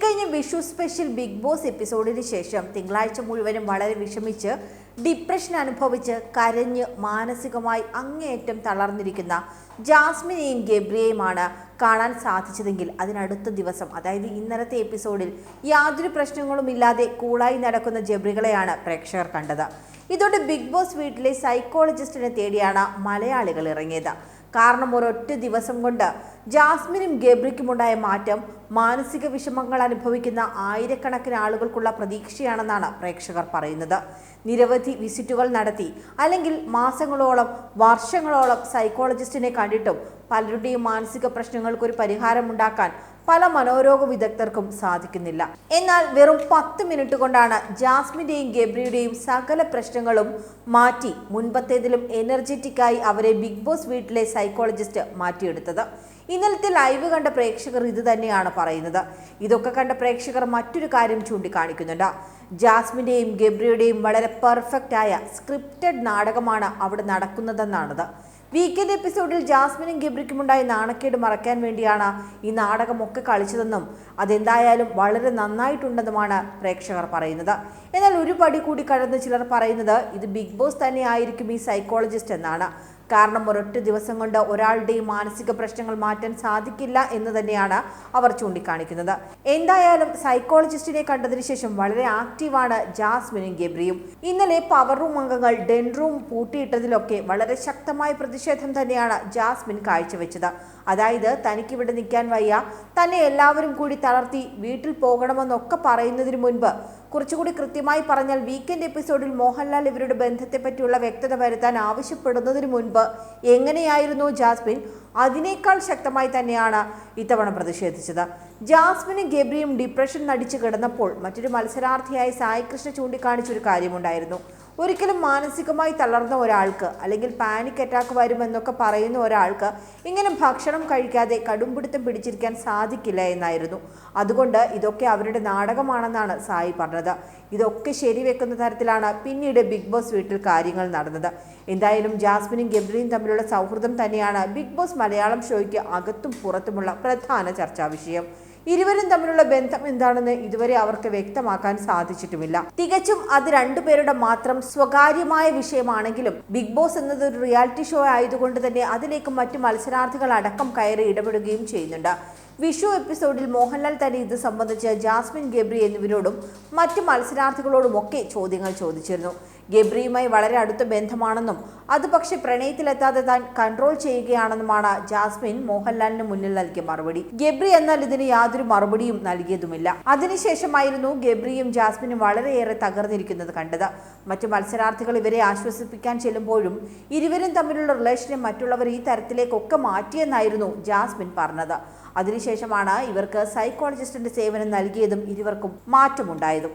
ഇക്കഴിഞ്ഞ Vishu special big Boss എപ്പിസോഡിന് ശേഷം തിങ്കളാഴ്ച മുഴുവനും വളരെ വിഷമിച്ച് ഡിപ്രഷൻ അനുഭവിച്ച് കരഞ്ഞ് മാനസികമായി അങ്ങേയറ്റം തളർന്നിരിക്കുന്ന ജാസ്മിനെയും ഗബ്രിയെയുമാണ് കാണാൻ സാധിച്ചതെങ്കിൽ അതിനടുത്ത ദിവസം അതായത് ഇന്നലത്തെ എപ്പിസോഡിൽ യാതൊരു പ്രശ്നങ്ങളുമില്ലാതെ കൂളായി നടക്കുന്ന ജബ്രികളെയാണ് പ്രേക്ഷകർ കണ്ടത്. ഇതോടെ ബിഗ് ബോസ് വീട്ടിലെ സൈക്കോളജിസ്റ്റിനെ തേടിയാണ് മലയാളികൾ ഇറങ്ങിയത്. കാരണം ഒരൊറ്റ ദിവസം കൊണ്ട് ജാസ്മിനും ഗബ്രിക്കുമുണ്ടായ മാറ്റം മാനസിക വിഷമങ്ങൾ അനുഭവിക്കുന്ന ആയിരക്കണക്കിന് ആളുകൾക്കുള്ള പ്രതീക്ഷയാണെന്നാണ് പ്രേക്ഷകർ പറയുന്നത്. നിരവധി വിസിറ്റുകൾ നടത്തി അല്ലെങ്കിൽ മാസങ്ങളോളം വർഷങ്ങളോളം സൈക്കോളജിസ്റ്റിനെ കണ്ടിട്ടും പലരുടെയും മാനസിക പ്രശ്നങ്ങൾക്കൊരു പരിഹാരമുണ്ടാക്കാൻ പല മനോരോഗ വിദഗ്ധർക്കും സാധിക്കുന്നില്ല. എന്നാൽ വെറും പത്ത് മിനിറ്റ് കൊണ്ടാണ് ജാസ്മിന്റെയും ഗബ്രിയുടെയും സകല പ്രശ്നങ്ങളും മാറ്റി മുൻപത്തേതിലും എനർജറ്റിക്കായി അവരെ ബിഗ് ബോസ് വീട്ടിലെ സൈക്കോളജിസ്റ്റ് മാറ്റിയെടുത്തത്. ഇന്നലത്തെ ലൈവ് കണ്ട പ്രേക്ഷകർ ഇത് തന്നെയാണ് പറയുന്നത്. ഇതൊക്കെ കണ്ട പ്രേക്ഷകർ മറ്റൊരു കാര്യം ചൂണ്ടിക്കാണിക്കുന്നുണ്ട്. ജാസ്മിന്റെയും ഗബ്രിയുടെയും വളരെ പെർഫെക്റ്റ് ആയ സ്ക്രിപ്റ്റഡ് നാടകമാണ് അവിടെ നടക്കുന്നതെന്നാണത്. വീക്കെൻഡ് എപ്പിസോഡിൽ ജാസ്മിനും ഗബ്രിക്കുമുണ്ടായ നാണക്കേട് മറക്കാൻ വേണ്ടിയാണ് ഈ നാടകമൊക്കെ കളിച്ചതെന്നും അതെന്തായാലും വളരെ നന്നായിട്ടുണ്ടെന്നുമാണ് പ്രേക്ഷകർ പറയുന്നത്. എന്നാൽ ഒരു പടി കൂടി കടന്ന് ചിലർ പറയുന്നത് ഇത് ബിഗ് ബോസ് തന്നെ ആയിരിക്കും ഈ സൈക്കോളജിസ്റ്റ് എന്നാണ്. കാരണം ഒരൊറ്റ ദിവസം കൊണ്ട് ഒരാളുടെയും മാനസിക പ്രശ്നങ്ങൾ മാറ്റാൻ സാധിക്കില്ല എന്ന് തന്നെയാണ് അവർ ചൂണ്ടിക്കാണിക്കുന്നത്. എന്തായാലും സൈക്കോളജിസ്റ്റിനെ കണ്ടതിന് ശേഷം വളരെ ആക്റ്റീവാണ് ജാസ്മിനും ഗബ്രിയും. ഇന്നലെ പവർ റൂം അംഗങ്ങൾ ഡെൻ റൂം പൂട്ടിയിട്ടതിലൊക്കെ വളരെ ശക്തമായ പ്രതിഷേധം തന്നെയാണ് ജാസ്മിൻ കാഴ്ചവെച്ചത്. അതായത് തനിക്ക് തനിക്കിവിടെ നിൽക്കാൻ വയ്യ. തന്നെ എല്ലാവരും കൂടി തളർത്തി വീട്ടിൽ പോകണമെന്നൊക്കെ പറയുന്നതിന് മുൻപ് കുറച്ചുകൂടി കൃത്യമായി പറഞ്ഞാൽ വീക്കെൻഡ് എപ്പിസോഡിൽ മോഹൻലാൽ ഇവരുടെ ബന്ധത്തെപ്പറ്റിയുള്ള വ്യക്തത വരുത്താൻ ആവശ്യപ്പെടുന്നതിന് മുൻപ് എങ്ങനെയായിരുന്നു ജാസ്മിൻ? അതിനേക്കാൾ ശക്തമായി തന്നെയാണ് ഇത്തവണ പ്രതിഷേധിച്ചത്. ജാസ്മിനും ഗബ്രിയും ഡിപ്രഷൻ നടിച്ചു കിടന്നപ്പോൾ മറ്റൊരു മത്സരാർത്ഥിയായ സായികൃഷ്ണ ചൂണ്ടിക്കാണിച്ചൊരു കാര്യമുണ്ടായിരുന്നു. ഒരിക്കലും മാനസികമായി തളർന്ന ഒരാൾക്ക് അല്ലെങ്കിൽ പാനിക് അറ്റാക്ക് വരുമെന്നൊക്കെ പറയുന്ന ഒരാൾക്ക് ഇങ്ങനെ ഭക്ഷണം കഴിക്കാതെ കടുംപിടുത്തം പിടിച്ചിരിക്കാൻ സാധിക്കില്ല എന്നായിരുന്നു. അതുകൊണ്ട് ഇതൊക്കെ അവരുടെ നാടകമാണെന്നാണ് സായി പറഞ്ഞത്. ഇതൊക്കെ ശരിവെക്കുന്ന തരത്തിലാണ് പിന്നീട് ബിഗ് ബോസ് വീട്ടിൽ കാര്യങ്ങൾ നടന്നത്. എന്തായാലും ജാസ്മിനും ഗബ്രിയും തമ്മിലുള്ള സൗഹൃദം തന്നെയാണ് ബിഗ് ബോസ് മലയാളം ഷോയ്ക്ക് അകത്തും പുറത്തുമുള്ള പ്രധാന ചർച്ചാ വിഷയം. ഇരുവരും തമ്മിലുള്ള ബന്ധം എന്താണെന്ന് ഇതുവരെ അവർക്ക് വ്യക്തമാക്കാൻ സാധിച്ചിട്ടുമില്ല. തികച്ചും അത് രണ്ടുപേരുടെ മാത്രം സ്വകാര്യമായ വിഷയമാണെങ്കിലും ബിഗ് ബോസ് എന്നത് ഒരു റിയാലിറ്റി ഷോ ആയതുകൊണ്ട് തന്നെ അതിലേക്ക് മറ്റു മത്സരാർത്ഥികൾ അടക്കം കയറി ഇടപെടുകയും ചെയ്യുന്നുണ്ട്. വിഷു എപ്പിസോഡിൽ മോഹൻലാൽ തന്നെ ഇത് സംബന്ധിച്ച് ജാസ്മിൻ ഗബ്രി എന്നിവരോടും മറ്റു മത്സരാർത്ഥികളോടുമൊക്കെ ചോദ്യങ്ങൾ ചോദിച്ചിരുന്നു. ഗബ്രിയുമായി വളരെ അടുത്ത ബന്ധമാണെന്നും അത് പക്ഷേ പ്രണയത്തിലെത്താതെ താൻ കൺട്രോൾ ചെയ്യുകയാണെന്നുമാണ് ജാസ്മിൻ മോഹൻലാലിന് മുന്നിൽ നൽകിയ മറുപടി. ഗബ്രി എന്നാൽ ഇതിന് യാതൊരു മറുപടിയും നൽകിയതുമില്ല. അതിനുശേഷമായിരുന്നു ഗബ്രിയും ജാസ്മിനും വളരെയേറെ തകർന്നിരിക്കുന്നത് കണ്ടത്. മറ്റു മത്സരാർത്ഥികൾ ഇവരെ ആശ്വസിപ്പിക്കാൻ ചെല്ലുമ്പോഴും ഇരുവരും തമ്മിലുള്ള റിലേഷനെ മറ്റുള്ളവർ ഈ തരത്തിലേക്കൊക്കെ മാറ്റിയെന്നായിരുന്നു ജാസ്മിൻ പറഞ്ഞത്. അതിനുശേഷമാണ് ഇവർക്ക് സൈക്കോളജിസ്റ്റിന്റെ സേവനം നൽകിയതും ഇരുവർക്കും മാറ്റമുണ്ടായതും.